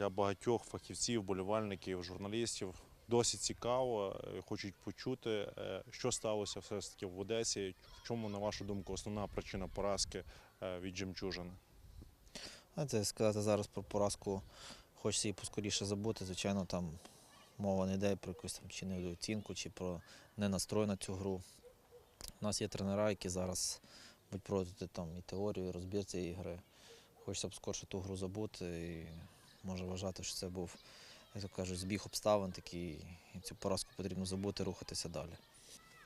для багатьох фахівців, болівальників, журналістів досить цікаво. е, Хочуть почути, е, що сталося все ж таки в Одесі. В чому, на вашу думку, основна причина поразки е, від Жемчужини? Знаєте, сказати зараз про поразку хочеться її поскоріше забути. Звичайно, там мова не йде про якусь там чи недооцінку, чи про ненастрой на цю гру. У нас є тренера, які зараз будуть проводити там і теорію, і розбір цієї гри. Хочеться б скорше ту гру забути і може вважати, що це був, як то кажуть, збіг обставин такий, і цю поразку потрібно забути, рухатися далі.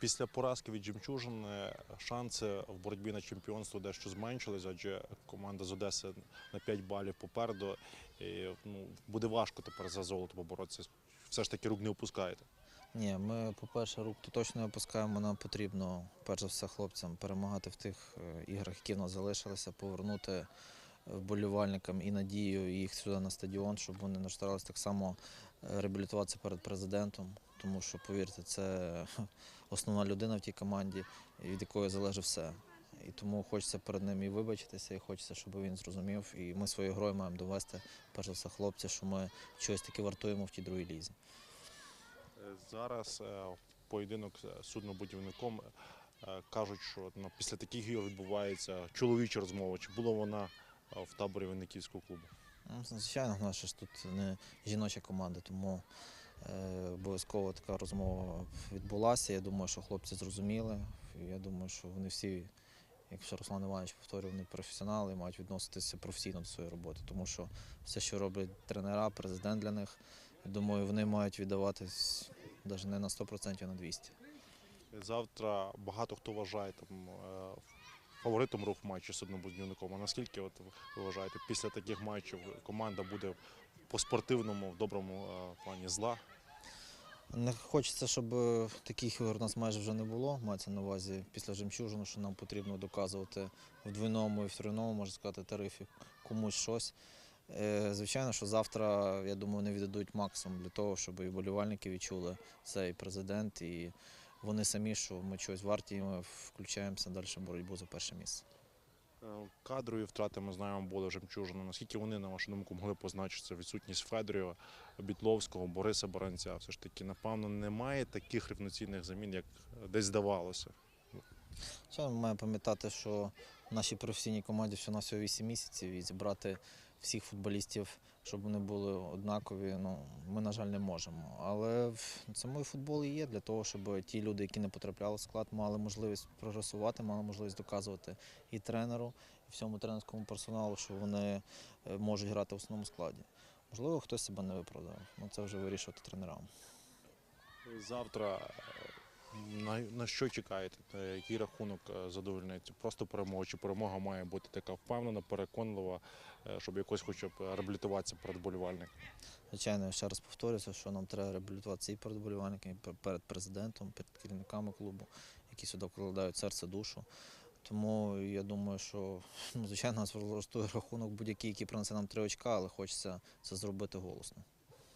Після поразки від Жемчужини шанси в боротьбі на чемпіонство дещо зменшились, адже команда з Одеси на 5 балів попереду. І, ну, буде важко тепер за золото поборотися. Все ж таки рук не опускаєте. Ні, ми, по-перше, рук то точно не опускаємо. Нам потрібно, перш за все, хлопцям перемагати в тих е, іграх, які в нас залишилися, повернути вболівальникам і надію їх сюди на стадіон, щоб вони не старалися так само е, реабілітуватися перед президентом. Тому що, повірте, це основна людина в тій команді, від якої залежить все. І тому хочеться перед ним і вибачитися, і хочеться, щоб він зрозумів. І ми своєю грою маємо довести, перш за все, хлопця, що ми щось таке вартуємо в тій другій лізі. Е, Зараз е, поєдинок з суднобудівником кажуть, що ну, після таких ігор відбувається чоловіча розмова. Чи була вона в таборі Винниківського клубу? Ну, Звичайно, в нас ж тут не жіноча команда, тому е, обов'язково така розмова відбулася. Я думаю, що хлопці зрозуміли. Я думаю, що вони всі, як ще Руслан Іванович повторював, вони професіонали і мають відноситися професійно до своєї роботи. Тому що все, що роблять тренера, президент для них, я думаю, вони мають віддаватись навіть не на 100%, а на 200%. Завтра багато хто вважає там е, фаворитом рух в матчі з суднобудівником. А наскільки от ви вважаєте, після таких матчів команда буде по спортивному, в доброму е, плані зла? Не хочеться, щоб е, таких ігор у нас майже вже не було. Мається на увазі після жемчужину, що нам потрібно доказувати в двойному і в тройному, можна сказати, тарифі комусь щось. Е, Звичайно, що завтра, я думаю, вони віддадуть максимум для того, щоб і вболівальники відчули це і президент, і вони самі, що ми чогось варті, і ми включаємося далі в боротьбу за перше місце. Е, Кадрові втрати ми знаємо були Жемчужина. Наскільки вони, на вашу думку, могли позначитися відсутність Федорєва, Бітловського, Бориса Баранця? Все ж таки, напевно, немає таких рівноцінних замін, як десь здавалося. Ми маємо пам'ятати, що в нашій професійній команді всього на всього 8 місяців і зібрати всіх футболістів, щоб вони були однакові, ну, ми, на жаль, не можемо. Але цьому футбол і є для того, щоб ті люди, які не потрапляли в склад, мали можливість прогресувати, мали можливість доказувати і тренеру, і всьому тренерському персоналу, що вони е, можуть грати в основному складі. Можливо, хтось себе не виправдав. Ну, це вже вирішувати тренерам. Завтра на, на що чекаєте? Який рахунок е. Просто перемога чи перемога має бути така впевнена, переконлива, е, щоб якось хоча б реабілітуватися перед болівальником? Звичайно, я ще раз повторюся, що нам треба реабілітуватися і перед болівальниками, і перед президентом, перед керівниками клубу, які сюди вкладають серце, душу. Тому я думаю, що ну, звичайно нас влаштує рахунок будь-який, який принесе нам три очка, але хочеться це зробити голосно.